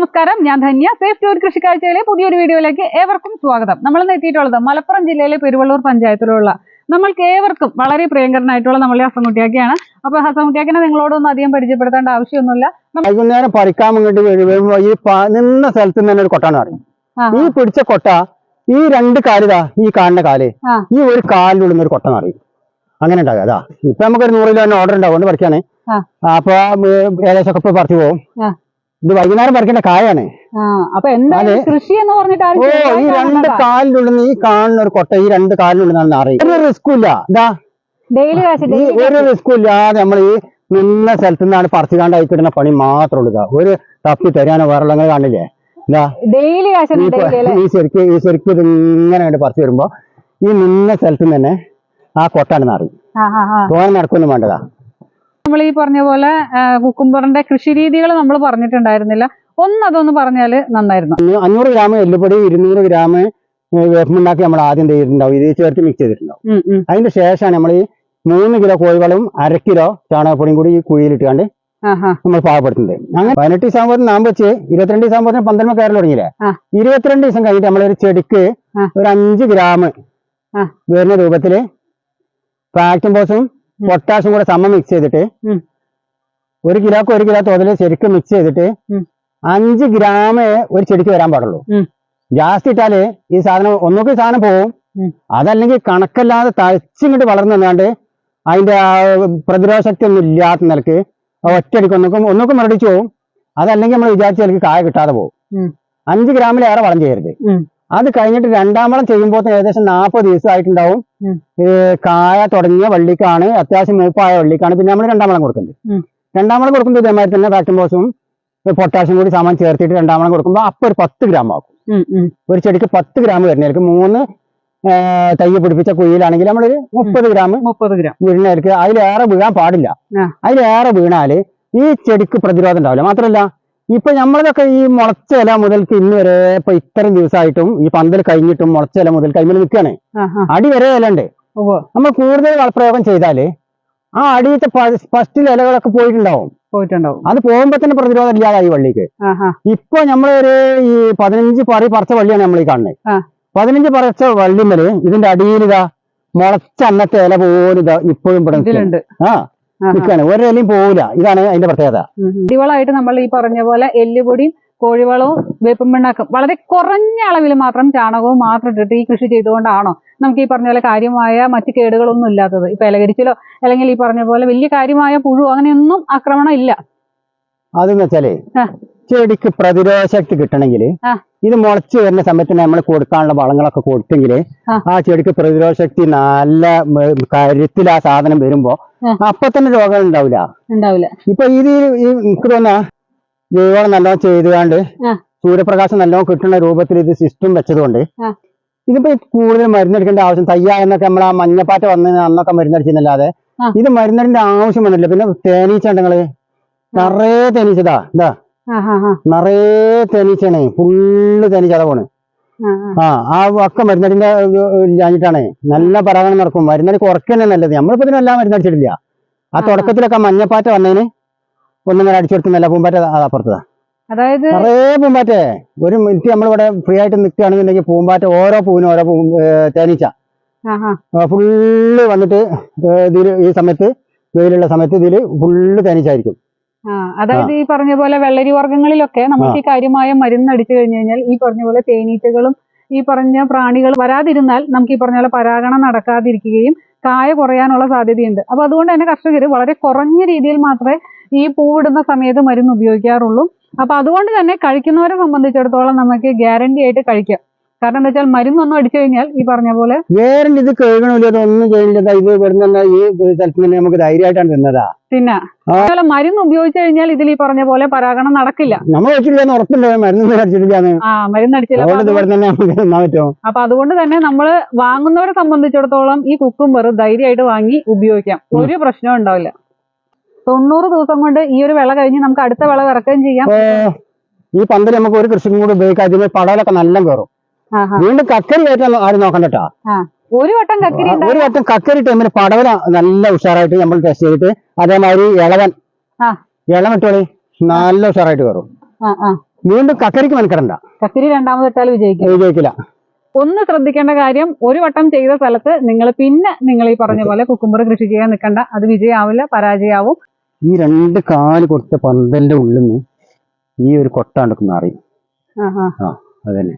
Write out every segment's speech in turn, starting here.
നമസ്കാരം ഞാൻ Dhanya. Safe tour കൃഷിക്കാഴ്ചയിലെ പുതിയൊരു വീഡിയോയിലേക്ക് ഏവർക്കും സ്വാഗതം. നമ്മൾ ഇന്ന് എത്തിയിട്ടുള്ളത് മലപ്പുറം ജില്ലയിലെ പെരുവള്ളൂർ പഞ്ചായത്തിലുള്ള നമ്മൾക്ക് ഏവർക്കും വളരെ പ്രിയങ്കരനായിട്ടുള്ള നമ്മളെ ഹസൻകുട്ടിയാക്കിയാണ്. അപ്പൊ ഹസൻകുട്ടിയാക്കിനെ നിങ്ങളോടൊന്നും അധികം പരിചയപ്പെടുത്തേണ്ട ആവശ്യമൊന്നുമില്ല. വൈകുന്നേരം പറിക്കാൻ വേണ്ടി വരു- വരുമ്പോ ഈ നിന്ന സ്ഥലത്ത് തന്നെ ഒരു കൊട്ടാണ് പറയും. ഈ പിടിച്ച കൊട്ട ഈ രണ്ട് കാലിതാ ഈ കാണുന്ന കാൽ ഈ ഒരു കാലിലുള്ള ഒരു കൊട്ട അറിയും അങ്ങനെ ഉണ്ടാകുക അതാ. ഇപ്പൊ നമുക്ക് ഒരു നൂറ് കിലോ ഓർഡർ ഉണ്ടാവും കൊണ്ട് പറിക്കാണ്. അപ്പൊ ഏകദേശം ഒക്കെ പറിച്ചു പോകും. ഇത് വൈകുന്നേരം പറിക്കേണ്ട കായാണ്. അപ്പൊ കൃഷി എന്ന് പറഞ്ഞിട്ട് ഓ ഈ രണ്ട് കാലിനുള്ളിൽ നീ ഈ കാണുന്ന ഒരു കൊട്ട ഈ രണ്ട് കാലിനുള്ളിൽ അറിയാം അറിയും ഒരു ഇല്ല. ഇതാ. ഡെയിലി ഈ ഒരു ഇല്ലാതെ നമ്മൾ ഈ നിന്ന സ്ഥലത്ത് നിന്നാണ് പറിച്ചുകാണ്ടായി കിട്ടുന്ന പണി മാത്രമേ ഉള്ളൂ ഒരു തപ്പി തരാനോ വേറെ കാണില്ലേ? ഡെയിലി ഈ ശരിക്കും ഈ ശരിക്ക് ഇത് ഇങ്ങനെ കണ്ട് പറിച്ചു വരുമ്പോ ഈ നിന്ന സ്ഥലത്ത് തന്നെ ആ കൊട്ടാണ് ആ. തോനെ നടക്കൊന്നും വേണ്ടതാ. നമ്മൾ ഈ പറഞ്ഞ പോലെ കുക്കുംബറിന്റെ കൃഷി രീതികൾ നമ്മൾ പറഞ്ഞിട്ടുണ്ടായിരുന്നില്ല. ഒന്ന് അതൊന്ന് പറഞ്ഞാൽ നന്നായിരുന്നു. അഞ്ഞൂ- അഞ്ഞൂറ് ഗ്രാം എല്ലുപൊടി ഇരുന്നൂറ് ഗ്രാം വേപ്പുണ്ടാക്കി നമ്മൾ ആദ്യം ചെയ്തിട്ടുണ്ടാവും? ഇത് ചേർത്ത് മിക്സ് ചെയ്തിട്ടുണ്ടാവും. അതിന്റെ ശേഷമാണ് നമ്മൾ ഈ മൂന്ന് കിലോ കോഴികളും അര കിലോ ചാണകപ്പൊടിയും കൂടി ഈ കുഴിയിലിട്ടാണ്ട് നമ്മൾ പാകപ്പെടുത്തുന്നത്. അങ്ങനെ പതിനെട്ട് ദിവസം ആകുമ്പോൾ നാം വെച്ച് ഇരുപത്തിരണ്ട് ദിവസം ആകുമ്പോൾ പന്ത്രണ്ട് കയറി തുടങ്ങിയില്ലേ? ഇരുപത്തിരണ്ട് ദിവസം കഴിഞ്ഞിട്ട് നമ്മളൊരു ചെടിക്ക് ഒരു അഞ്ച് ഗ്രാം. വരുന്ന രൂപത്തിൽ ഫാക്ടം ബോസും ഉം. പൊട്ടാഷും കൂടെ സമം മിക്സ് ചെയ്തിട്ട് ഒരു കിലോക്ക് ഒരു കിലോ തോതിൽ ശരിക്കും മിക്സ് ചെയ്തിട്ട്. അഞ്ച് ഗ്രാമേ ഒരു ചെടിക്ക് വരാൻ പാടുള്ളൂ. ജാസ്തി ഇട്ടാൽ ഈ സാധനം ഒന്നൊക്കെ സാധനം പോവും. അതല്ലെങ്കിൽ കണക്കല്ലാതെ തഴച്ചിങ്ങോട്ട് വളർന്നു നിന്നാണ്ട് അതിന്റെ ആ പ്രതിരോധ ശക്തി ഒന്നും ഇല്ലാത്ത നിലയ്ക്ക് ഒറ്റയടിക്ക് ഒന്നൊക്കെ ഒന്നൊക്കെ മുരടിച്ചു പോവും അതല്ലെങ്കിൽ നമ്മൾ വിചാരിച്ച നിലയ്ക്ക് കായ കിട്ടാതെ പോകും. അഞ്ച് ഗ്രാമിലേറെ വളം ചെയ്യരുത്. അത് കഴിഞ്ഞിട്ട് രണ്ടാം വളം ചെയ്യുമ്പോൾ ഏകദേശം നാൽപ്പത് ദിവസമായിട്ടുണ്ടാവും. കായ തുടങ്ങിയ വള്ളിക്കാണ് അത്യാവശ്യം മൂപ്പായ വള്ളിക്കാണ്. പിന്നെ നമ്മൾ രണ്ടാം വളം കൊടുക്കുന്നത് ഉം. രണ്ടാം വളം കൊടുക്കുമ്പോൾ ഇതേമാതിരി തന്നെ ഫാക്ടം ബോസും പൊട്ടാഷ്യം കൂടി സാമാൻ ചേർത്തിട്ട് രണ്ടാം വളം കൊടുക്കുമ്പോൾ അപ്പോൾ ഒരു പത്ത് ഗ്രാം ആക്കും. ഒരു ചെടിക്ക് പത്ത് ഗ്രാം വരുന്നതായിരിക്കും മൂന്ന് തയ്യ തൈ പിടിപ്പിച്ച കുയിലാണെങ്കിൽ നമ്മളൊരു മുപ്പത് ഗ്രാം മുപ്പത് ഗ്രാം വീഴുന്നതായിരിക്കും അതിലേറെ വീഴാൻ പാടില്ല. അതിലേറെ വീണാൽ ഈ ചെടിക്ക് പ്രതിരോധം ഉണ്ടാവില്ല. മാത്രമല്ല ഇപ്പൊ നമ്മളതൊക്കെ ഈ മുളച്ച ഇല മുതൽക്ക് ഇന്ന് വരെ ഇപ്പൊ ഇത്രയും ദിവസമായിട്ടും ഈ പന്തൽ കഴിഞ്ഞിട്ടും മുളച്ച ഇല മുതൽ കൈമിൽ നിൽക്കുകയാണ് അടി വരെ ഇല ഉണ്ട്. നമ്മൾ കൂടുതൽ വളപ്രയോഗം ചെയ്താൽ ആ അടിയത്തെ ഫസ്റ്റിൽ ഇലകളൊക്കെ പോയിട്ടുണ്ടാവും. പോയിട്ടുണ്ടാവും. അത് പോകുമ്പോ തന്നെ പ്രതിരോധം ഇല്ലാതായി വള്ളിക്ക്. ഇപ്പൊ നമ്മളൊരു ഈ പതിനഞ്ച് പറി പറച്ച വള്ളിയാണ് നമ്മൾ ഈ കാണുന്നത്. പതിനഞ്ച് പറിച്ച വള്ളിമൽ ഇതിന്റെ അടിയിൽ ഇതാ മുളച്ച അന്നത്തെ ഇല പോലും ഇതാ ഇപ്പോഴും ഇവിടെ ആ. ആഹാ. നിൽക്കാണ് പോവില്ല ഇതാണ് അതിന്റെ പ്രത്യേകത. ഇടിവളമായിട്ട് നമ്മൾ ഈ പറഞ്ഞ പോലെ എല്ലുപൊടിയും കോഴിവളവും വേപ്പും പിണ്ണാക്കും വളരെ കുറഞ്ഞ അളവിൽ മാത്രം ചാണകവും മാത്രം ഇട്ടിട്ട് ഈ കൃഷി ചെയ്തുകൊണ്ടാണോ നമുക്ക് ഈ പറഞ്ഞ പോലെ കാര്യമായ മറ്റു കേടുകളൊന്നും ഇല്ലാത്തത് ഇപ്പൊ ഇലകരിച്ചിലോ അല്ലെങ്കിൽ ഈ പറഞ്ഞ പോലെ വലിയ കാര്യമായ പുഴു അങ്ങനെയൊന്നും ആക്രമണം ഇല്ല അതെന്ന് വെച്ചാലേ ചെടിക്ക് പ്രതിരോധ ശക്തി കിട്ടണമെങ്കിൽ. ഇത് മുളച്ച് വരുന്ന സമയത്ത് നമ്മൾ കൊടുക്കാനുള്ള വളങ്ങളൊക്കെ കൊടുത്തെങ്കിൽ ആ. ചെടിക്ക് പ്രതിരോധ ശക്തി നല്ല കാര്യത്തിൽ കരുത്തിൽ ആ സാധനം വരുമ്പോ അപ്പൊ തന്നെ രോഗം ഉണ്ടാവില്ല ഉണ്ടാവില്ല ഇപ്പൊ ഇത് ഈ എനിക്ക് തോന്നാ ജൈവവളം നല്ലോണം ചെയ്തുകൊണ്ട് സൂര്യപ്രകാശം നല്ലോണം കിട്ടുന്ന രൂപത്തിൽ ഇത് സിസ്റ്റം വെച്ചതുകൊണ്ട്. ഇതിപ്പോ കൂടുതൽ മരുന്നടിക്കേണ്ട ആവശ്യം തയ്യ എന്നൊക്കെ നമ്മൾ ആ മഞ്ഞപ്പാറ്റ വന്ന അന്നൊക്കെ മരുന്നടിച്ചിരുന്നല്ലാതെ ഇത് മരുന്നടിന്റെ ആവശ്യം വന്നില്ല. പിന്നെ തേനീച്ചണ്ടങ്ങൾ നിറയെ തേനീച്ചതാ ഇതാ. ഹാ നിറയെ തേനീച്ചാണ് ഫുള്ള് തേനീച്ച അതാ പോണ്. ആ ആ. ഒക്കെ മരുന്നടിന്റെ ഇല്ലാഞ്ഞിട്ടാണ് നല്ല പരാഗണം നടക്കും. മരുന്നടി കുറയ്ക്കന്നെ നല്ലത്. നമ്മളിപ്പോ ഇതിനെല്ലാം മരുന്നടിച്ചിട്ടില്ല ആ. തുടക്കത്തിലൊക്കെ മഞ്ഞപ്പാറ്റ വന്നതിന് ഒന്നിങ്ങനെ അടിച്ചെടുത്ത് നല്ല പൂമ്പാറ്റ അത് അപ്പുറത്തതാ. അതായത് നിറയെ പൂമ്പാറ്റേ. ഒരു മിനിറ്റ് നമ്മളിവിടെ ഫ്രീ ആയിട്ട് നിൽക്കുകയാണെന്നുണ്ടെങ്കിൽ പൂമ്പാറ്റ ഓരോ പൂവിനും ഓരോ പൂ തേനീച്ച. ഫുള്ള് വന്നിട്ട് ഇതിൽ ഈ സമയത്ത് വെയിലുള്ള സമയത്ത് ഇതിൽ ഫുള്ള് തേനീച്ചായിരിക്കും അതായത് ഈ പറഞ്ഞ പോലെ വെള്ളരി വർഗങ്ങളിലൊക്കെ നമുക്ക് ഈ കാര്യമായ മരുന്ന് അടിച്ചു കഴിഞ്ഞു കഴിഞ്ഞാൽ ഈ പറഞ്ഞ പോലെ തേനീച്ചകളും ഈ പറഞ്ഞ പ്രാണികൾ വരാതിരുന്നാൽ നമുക്ക് ഈ പറഞ്ഞ പോലെ പരാഗണം നടക്കാതിരിക്കുകയും കായ കുറയാനുള്ള സാധ്യതയുണ്ട്. അപ്പൊ അതുകൊണ്ട് തന്നെ കർഷകർ വളരെ കുറഞ്ഞ രീതിയിൽ മാത്രമേ ഈ പൂവിടുന്ന സമയത്ത് മരുന്ന് ഉപയോഗിക്കാറുള്ളൂ. അപ്പൊ അതുകൊണ്ട് തന്നെ കഴിക്കുന്നവരെ സംബന്ധിച്ചിടത്തോളം നമുക്ക് ഗ്യാരണ്ടി ആയിട്ട് കഴിക്കാം. കാരണം എന്താ വെച്ചാൽ മരുന്നൊന്നും അടിച്ചു കഴിഞ്ഞാൽ ഈ പറഞ്ഞ പോലെ വേറെ ഇത് കേൾക്കണമില്ല ഒന്നും ചെയ്യുന്നില്ല ഇത് ഇവിടുന്ന് ഈ സ്ഥലത്ത് തന്നെ നമുക്ക് ധൈര്യമായിട്ടാണ് തിന്നതാ. പിന്നെ. അതുപോലെ മരുന്ന് ഉപയോഗിച്ചു കഴിഞ്ഞാൽ ഇതിൽ ഈ പറഞ്ഞ പോലെ പരാഗണം നടക്കില്ല. നമ്മൾ വെച്ചിട്ടില്ല ഉറപ്പില്ല. അടിച്ചിട്ടില്ലാന്ന്. ആ മരുന്ന് അടിച്ചില്ല അപ്പൊ അതുകൊണ്ട് തന്നെ നമ്മൾ വാങ്ങുന്നവരെ സംബന്ധിച്ചിടത്തോളം ഈ കുക്കുംബർ ധൈര്യമായിട്ട് വാങ്ങി ഉപയോഗിക്കാം. ഒരു പ്രശ്നവും ഉണ്ടാവില്ല. തൊണ്ണൂറ് ദിവസം കൊണ്ട് ഈ ഒരു വിള കഴിഞ്ഞ് നമുക്ക് അടുത്ത വിള ഇറക്കുകയും ചെയ്യാം. ഈ പന്തൽ നമുക്ക് ഒരു കൃഷിക്കും കൂടി ഉപയോഗിക്കാം അതിന് പടലൊക്കെ നല്ല കയറും. വീണ്ടും കക്കരി കയറ്റാൻ ആരും നോക്കണ്ട കേട്ടോ ഒരു വട്ടം കക്കരി ഒരു വട്ടം കക്കരി ടൈമിൽ പടവല നല്ല ഉഷാറായിട്ട് നമ്മൾ ടെസ്റ്റ് ചെയ്തിട്ട് അതേമാതിരി ഇളവൻ. ഇട്ടോളി നല്ല ഉഷാറായിട്ട് കയറും. വീണ്ടും കക്കരിക്ക് മെനക്കെടണ്ട. കക്കരി രണ്ടാമത് ഇട്ടാൽ വിജയിക്കും വിജയിക്കില്ല. ഒന്ന് ശ്രദ്ധിക്കേണ്ട കാര്യം ഒരു വട്ടം ചെയ്ത സ്ഥലത്ത് നിങ്ങൾ പിന്നെ നിങ്ങൾ ഈ പറഞ്ഞ പോലെ കുക്കുമ്പർ കൃഷി ചെയ്യാൻ നിൽക്കണ്ട. അത് വിജയാവില്ല പരാജയാവും. ഈ രണ്ട് കാൽ കൊടുത്ത പന്തലിന്റെ ഉള്ളിൽ നിന്ന് ഈ ഒരു കൊട്ടാണ്ടൊക്കെ മാറി ആ അതന്നെ.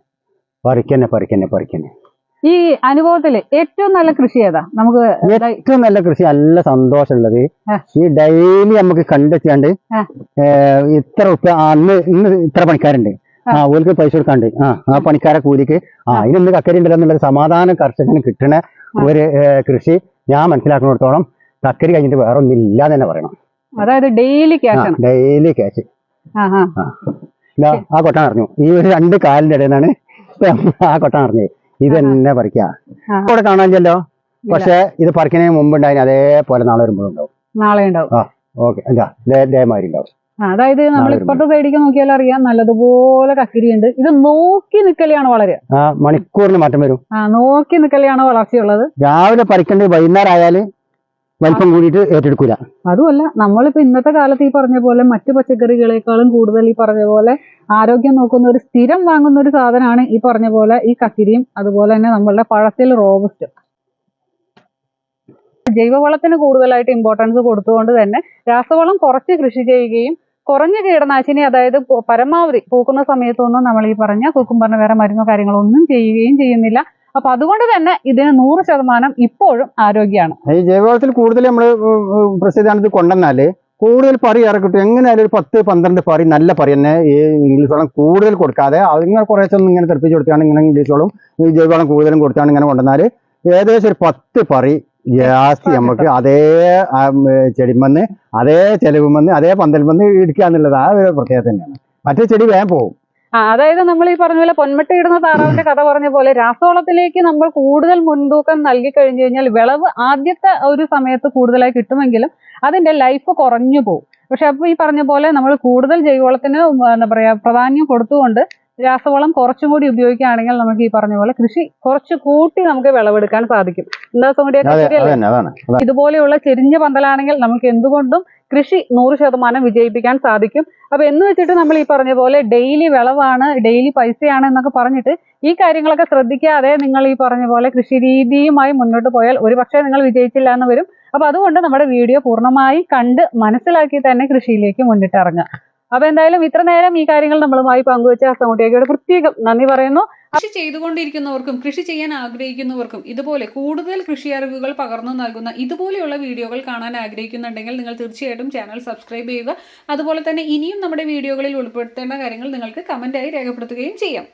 പറിക്കന്നെ പറിക്കന്നെ പറിക്കന്നെ. ഈ അനുഭവത്തിൽ ഏറ്റവും നല്ല കൃഷി ഏതാ? നമുക്ക് ഏറ്റവും നല്ല കൃഷി നല്ല സന്തോഷമുള്ളത്. ഈ ഡെയിലി നമുക്ക് കണ്ടെത്തിയാണ്ട്. ഇത്ര ഉപ്പ അന്ന് ഇന്ന് ഇത്ര പണിക്കാരുണ്ട്. ആ. ഓർക്ക് പൈസ കൊടുക്കാണ്ട് ആ ആ പണിക്കാരെ കൂലിക്ക് ആ ഇതിനൊന്ന് കക്കരി ഉണ്ടല്ലോ എന്നുള്ള സമാധാനം കർഷകന് കിട്ടണ ഒരു കൃഷി ഞാൻ മനസ്സിലാക്കുന്നിടത്തോളം കക്കരി കഴിഞ്ഞിട്ട് വേറെ ഒന്നില്ല തന്നെ പറയണം. അതായത് ഡെയിലി ക്യാഷ് ഡെയിലി ക്യാഷ്. ആ കൊട്ടാൻ അറിഞ്ഞു. ഈ ഒരു രണ്ട് കാലിന്റെ ഇടയിൽ നിന്നാണ് ആ കൊട്ടാൻ അറിഞ്ഞത് ഇത് തന്നെ പറിക്കുക കാണാൻ ഇവിടെ കാണാനില്ലല്ലോ? പക്ഷെ ഇത് പറിക്കുന്നതിന് മുമ്പ് ഉണ്ടായിരുന്നു അതേപോലെ നാളെ വരുമ്പോഴുണ്ടാവും നാളെ ഉണ്ടാവും. ഓക്കെ. എന്താ? ഇതേ- ഇതേമാതിരി ഉണ്ടാവും. ആ, അതായത് നമ്മൾ സൈഡിക്ക് ഇപ്പുറത്തെ സൈഡിലേക്ക് നോക്കിയാൽ അറിയാം നല്ലതുപോലെ കക്കിരി ഉണ്ട് ഇത് നോക്കി നിക്കലെയാണ് വളരെ ആ മണിക്കൂറിന് മാറ്റം വരും. ആ നോക്കി നിക്കലെയാണ് വളർച്ചയുള്ളത്. രാവിലെ പറിക്കേണ്ടത് വൈകുന്നേരം ആയാൽ വലിപ്പം കൂടിയിട്ട് ഏറ്റെടുക്കൂല. അതുമല്ല നമ്മളിപ്പോ ഇന്നത്തെ കാലത്ത് ഈ പറഞ്ഞ പോലെ മറ്റു പച്ചക്കറികളെക്കാളും കൂടുതൽ ഈ പറഞ്ഞ പോലെ ആരോഗ്യം നോക്കുന്ന ഒരു സ്ഥിരം വാങ്ങുന്ന ഒരു സാധനമാണ് ഈ പറഞ്ഞ പോലെ ഈ കക്കിരിയും അതുപോലെ തന്നെ നമ്മളുടെ പഴത്തിൽ റോബസ്റ്റ്. ജൈവവളത്തിന് കൂടുതലായിട്ട് ഇമ്പോർട്ടൻസ് കൊടുത്തുകൊണ്ട് തന്നെ രാസവളം കുറച്ച് കൃഷി ചെയ്യുകയും കുറഞ്ഞ കീടനാശിനി അതായത് പരമാവധി പൂക്കുന്ന സമയത്തൊന്നും നമ്മൾ ഈ പറഞ്ഞ കുക്കുംബറിന് വേറെ മരുന്നോ കാര്യങ്ങളോ ഒന്നും ചെയ്യുകയും ചെയ്യുന്നില്ല. അപ്പൊ അതുകൊണ്ട് തന്നെ ഇതിന് നൂറ് ശതമാനം ഇപ്പോഴും ആരോഗ്യമാണ് ഈ ജൈവവളത്തിൽ കൂടുതൽ നമ്മൾ പ്രസിദ്ധാനത്ത് കൊണ്ടുവന്നാൽ കൂടുതൽ പറി ഇറക്കിട്ടു എങ്ങനെയായാലും ഒരു പത്ത് പന്ത്രണ്ട് പറി നല്ല പറി തന്നെ ഈ ഇംഗ്ലീഷ് വളം കൂടുതൽ കൊടുക്കാതെ അതിങ്ങനെ കുറേശ്ശൊന്നും ഇങ്ങനെ തെറിപ്പിച്ച് കൊടുത്താണ് ഇങ്ങനെ ഇംഗ്ലീഷ് വളം ഈ ജൈവവളം കൂടുതലും കൊടുത്താണ് ഇങ്ങനെ കൊണ്ടുവന്നാൽ ഏകദേശം ഒരു പത്ത് പറി ജാസ്തി നമുക്ക് അതേ ചെടിമെന്ന് അതേ ചെലവുമെന്ന് അതേ പന്തൽമെന്ന് ഇടിക്കുക എന്നുള്ളത് ആ ഒരു പ്രത്യേകത തന്നെയാണ്. മറ്റേ ചെടി വേഗം പോകും അതായത് നമ്മൾ ഈ പറഞ്ഞ പോലെ പൊന്മട്ടയിടുന്ന താറാവിന്റെ കഥ പറഞ്ഞ പോലെ രാസവളത്തിലേക്ക് നമ്മൾ കൂടുതൽ മുൻതൂക്കം നൽകി കഴിഞ്ഞു കഴിഞ്ഞാൽ വിളവ് ആദ്യത്തെ ഒരു സമയത്ത് കൂടുതലായി കിട്ടുമെങ്കിലും അതിന്റെ ലൈഫ് കുറഞ്ഞു പോകും. പക്ഷെ അപ്പൊ ഈ പറഞ്ഞ പോലെ നമ്മൾ കൂടുതൽ ജൈവവളത്തിന് എന്താ പറയാ പ്രാധാന്യം കൊടുത്തുകൊണ്ട് രാസവളം കുറച്ചും കൂടി ഉപയോഗിക്കുകയാണെങ്കിൽ നമുക്ക് ഈ പറഞ്ഞ പോലെ കൃഷി കുറച്ച് കൂട്ടി നമുക്ക് വിളവെടുക്കാൻ സാധിക്കും. എന്താ അതാണ്. ഇതുപോലെയുള്ള ചെരിഞ്ഞ പന്തലാണെങ്കിൽ നമുക്ക് എന്തുകൊണ്ടും കൃഷി നൂറ് ശതമാനം വിജയിപ്പിക്കാൻ സാധിക്കും. അപ്പൊ എന്ന് വെച്ചിട്ട് നമ്മൾ ഈ പറഞ്ഞ പോലെ ഡെയിലി വിളവാണ് ഡെയിലി പൈസയാണ് എന്നൊക്കെ പറഞ്ഞിട്ട് ഈ കാര്യങ്ങളൊക്കെ ശ്രദ്ധിക്കാതെ നിങ്ങൾ ഈ പറഞ്ഞ പോലെ കൃഷി രീതിയുമായി മുന്നോട്ട് പോയാൽ ഒരുപക്ഷെ നിങ്ങൾ വിജയിച്ചില്ല എന്ന് വരും. അപ്പൊ അതുകൊണ്ട് നമ്മുടെ വീഡിയോ പൂർണമായി കണ്ട് മനസ്സിലാക്കി തന്നെ കൃഷിയിലേക്ക് മുന്നിട്ടിറങ്ങുക അപ്പൊ എന്തായാലും ഇത്ര നേരം ഈ കാര്യങ്ങൾ നമ്മളുമായി പങ്കുവെച്ച അസമൂട്ടിയൊക്കെ പ്രത്യേകം നന്ദി പറയുന്നു. കൃഷി ചെയ്തുകൊണ്ടിരിക്കുന്നവർക്കും കൃഷി ചെയ്യാൻ ആഗ്രഹിക്കുന്നവർക്കും ഇതുപോലെ കൂടുതൽ കൃഷി അറിവുകൾ പകർന്നു നൽകുന്ന ഇതുപോലെയുള്ള വീഡിയോകൾ കാണാൻ ആഗ്രഹിക്കുന്നുണ്ടെങ്കിൽ നിങ്ങൾ തീർച്ചയായിട്ടും ചാനൽ സബ്സ്ക്രൈബ് ചെയ്യുക. അതുപോലെ തന്നെ ഇനിയും നമ്മുടെ വീഡിയോകളിൽ ഉൾപ്പെടുത്തേണ്ട കാര്യങ്ങൾ നിങ്ങൾക്ക് കമന്റായി രേഖപ്പെടുത്തുകയും ചെയ്യാം.